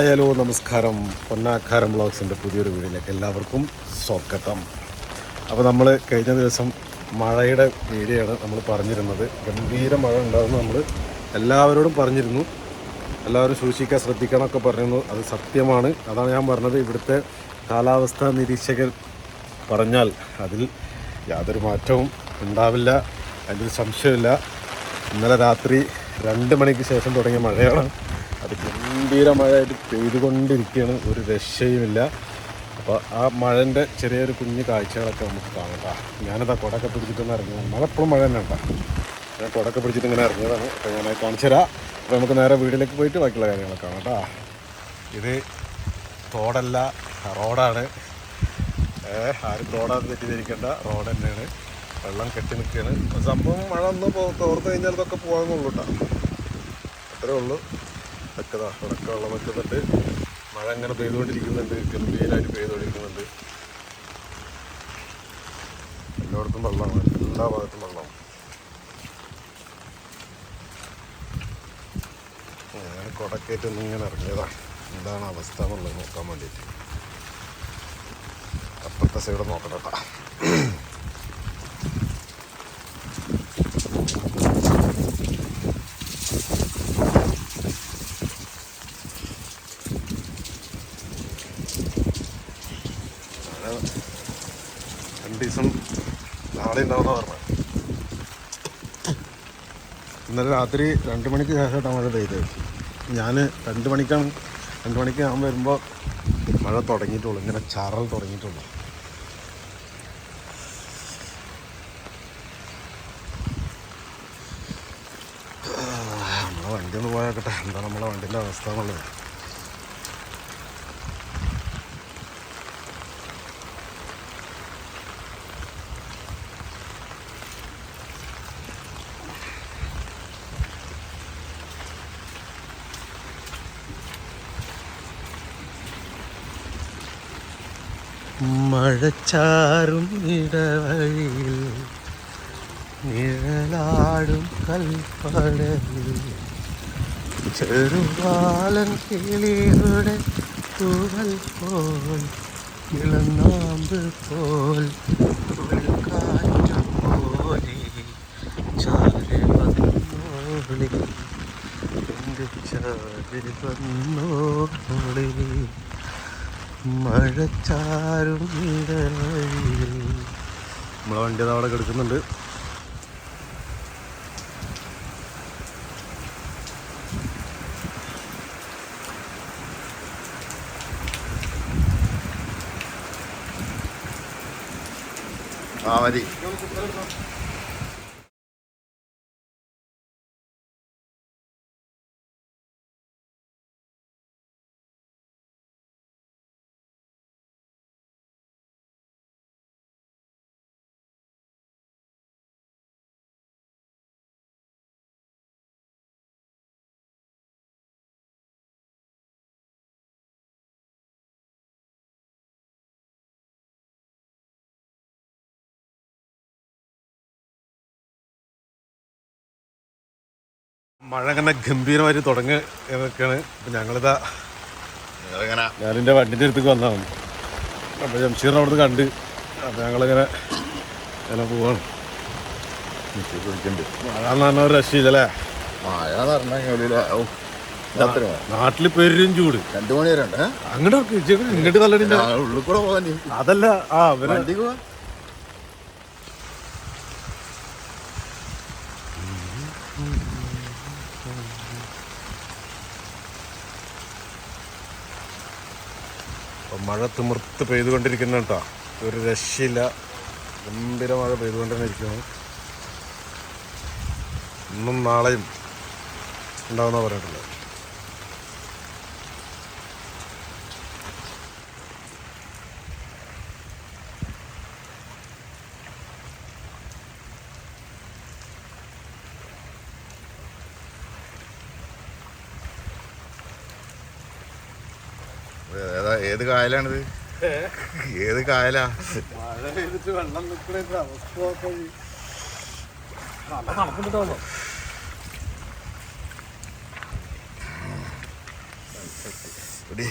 Hello നമസ്കാരം. പൊന്നാക്കാരം ബ്ലോഗ്സിന്റെ പുതിയൊരു വീഡിയോയിലേക്ക് എല്ലാവർക്കും സ്വാഗതം. അപ്പോൾ നമ്മൾ കഴിഞ്ഞ ദിവസം മഴയുടെ വീഡിയോയാണ് നമ്മൾ പറഞ്ഞിരുന്നത്. ഗംഭീര മഴ ഉണ്ടാകുമെന്ന് നമ്മൾ എല്ലാവരോടും പറഞ്ഞിരുന്നു. എല്ലാവരും സൂക്ഷിക്കാൻ ശ്രദ്ധിക്കണമൊക്കെ പറഞ്ഞിരുന്നു. അത് സത്യമാണ്. അതാണ് ഞാൻ പറഞ്ഞത്. ഇവിടുത്തെ കാലാവസ്ഥാ നിരീക്ഷകർ പറഞ്ഞാൽ അതിൽ യാതൊരു മാറ്റവും ഉണ്ടാവില്ല. അതിലൊരു സംശയമില്ല ഇന്നലെ രാത്രി രണ്ട് മണിക്ക് ശേഷം തുടങ്ങിയ മഴയാണ്. അത് ഗംഭീര മഴയായിട്ട് പെയ്തുകൊണ്ടിരിക്കുകയാണ് ഒരു രക്ഷയുമില്ല. അപ്പോൾ ആ മഴന്റെ ചെറിയൊരു കുഞ്ഞു കാഴ്ചകളൊക്കെ നമുക്ക് കാണാം ഞാനതാ കുടക്കെ പിടിച്ചിട്ടൊന്ന് ഇറങ്ങിയതാണ് മഴ എപ്പോഴും മഴ തന്നെ ഉണ്ടാകും ഞാൻ കുടക്കെ പിടിച്ചിട്ട് ഇങ്ങനെ ഇറങ്ങിയതാണ് അപ്പോൾ ഞാൻ കാണിച്ചു തരാം. അപ്പോൾ നമുക്ക് നേരെ വീട്ടിലേക്ക് പോയിട്ട് ബാക്കിയുള്ള കാര്യങ്ങളൊക്കെ കാണാം കേട്ടോ. ഇത് തോടല്ല റോഡാണ്. ആരും റോഡാണ് തെറ്റിദ്ധരിക്കേണ്ട. റോഡ് തന്നെയാണ്. വെള്ളം കെട്ടി നിൽക്കുകയാണ്. സംഭവം മഴ ഒന്ന് തോർത്ത് കഴിഞ്ഞാൽ ഇതൊക്കെ പോകാമെന്നുള്ളൂ കേട്ടോ. അത്രേ ഉള്ളൂ. ഇതൊക്കെ ദാ ഇവിടൊക്കെ വെള്ളം വെക്കുന്നുണ്ട്. മഴ അങ്ങനെ പെയ്തുകൊണ്ടിരിക്കുന്നുണ്ട് ഗംഭീരമായിട്ട് പെയ്തുകൊണ്ടിരിക്കുന്നുണ്ട്. എല്ലായിടത്തും വെള്ളമാണ് എല്ലാ ഭാഗത്തും വെള്ളമാണ്. ഞാൻ കുടക്കേറ്റ് ഇങ്ങനെ ഇറങ്ങിയതാണ് എന്താണ് അവസ്ഥ എന്നുള്ളത് നോക്കാൻ വേണ്ടിയിട്ട്. അപ്പുറത്തെ സൈഡ് നോക്കണം കേട്ടോ മഴ രണ്ട് ദിവസം നാളെ ഉണ്ടാവുന്ന പറഞ്ഞത് ഇന്നലെ രാത്രി രണ്ട് മണിക്ക് ശേഷമായിട്ടാണ് മഴ പെയ്തത് ഞാൻ രണ്ട് മണിക്കാണ് രണ്ട് മണിക്ക് ഞാൻ വരുമ്പോൾ മഴ തുടങ്ങിയിട്ടുള്ളൂ ഇങ്ങനെ ചാറൽ തുടങ്ങിയിട്ടുള്ളൂ. നമ്മളെ വണ്ടി ഒന്ന് പോയാക്കട്ടെ. എന്താ നമ്മളെ വണ്ടിന്റെ അവസ്ഥ എന്നുള്ളത്? മഴച്ചാറും ഇടവഴിയിൽ നിഴലാടും കൽപ്പടയിൽ ചെറുപാലൻ കിളിയുടെ തൂവൽ പോൽ ഇളനാമ്പ് പോൽ കാറ്റ് പോലെ ചാരി വന്നോളി ചാരി വന്നോളി നമ്മളെ വണ്ടി അവിടെ കിടക്കുന്നുണ്ട്. ആ മതി മഴ അങ്ങനെ ഗംഭീരമായിട്ട് തുടങ്ങി എന്നൊക്കെയാണ്. അപ്പം ഞങ്ങളിതാ ഞാനെന്റെ വണ്ടിന്റെ അടുത്തേക്ക് വന്നതാണ്. അപ്പോൾ ജംഷീറിനെ അവിടുന്ന് കണ്ട് അപ്പോൾ ഞങ്ങളിങ്ങനെ ഇങ്ങനെ പോവാണ്. മഴ എന്ന് പറഞ്ഞ ഒരു രക്ഷയില്ലല്ലേ മഴ എന്ന് നാട്ടിൽ പെരും ചൂട്. രണ്ടു മണി വരെ ഉണ്ട് അങ്ങോട്ട് ഇങ്ങോട്ട് നല്ല അതല്ല ആ വണ്ടി വണ്ടിക്ക് പോവാ അപ്പം മഴ തിമിർത്ത് പെയ്തുകൊണ്ടിരിക്കുന്ന കേട്ടോ. ഒരു രക്ഷയില്ല. ഗംഭീര മഴ പെയ്തുകൊണ്ട് തന്നെ ഇരിക്കുന്നു ഇന്നും നാളെയും ഉണ്ടാവുന്ന പറഞ്ഞിട്ടുള്ളത്. ഏതാ ഏത് കായലാണിത്? ഏത് കായലാ? മഴ പെയ്തിട്ട് വെള്ളം നിൽക്കുന്ന അവസ്ഥ മതി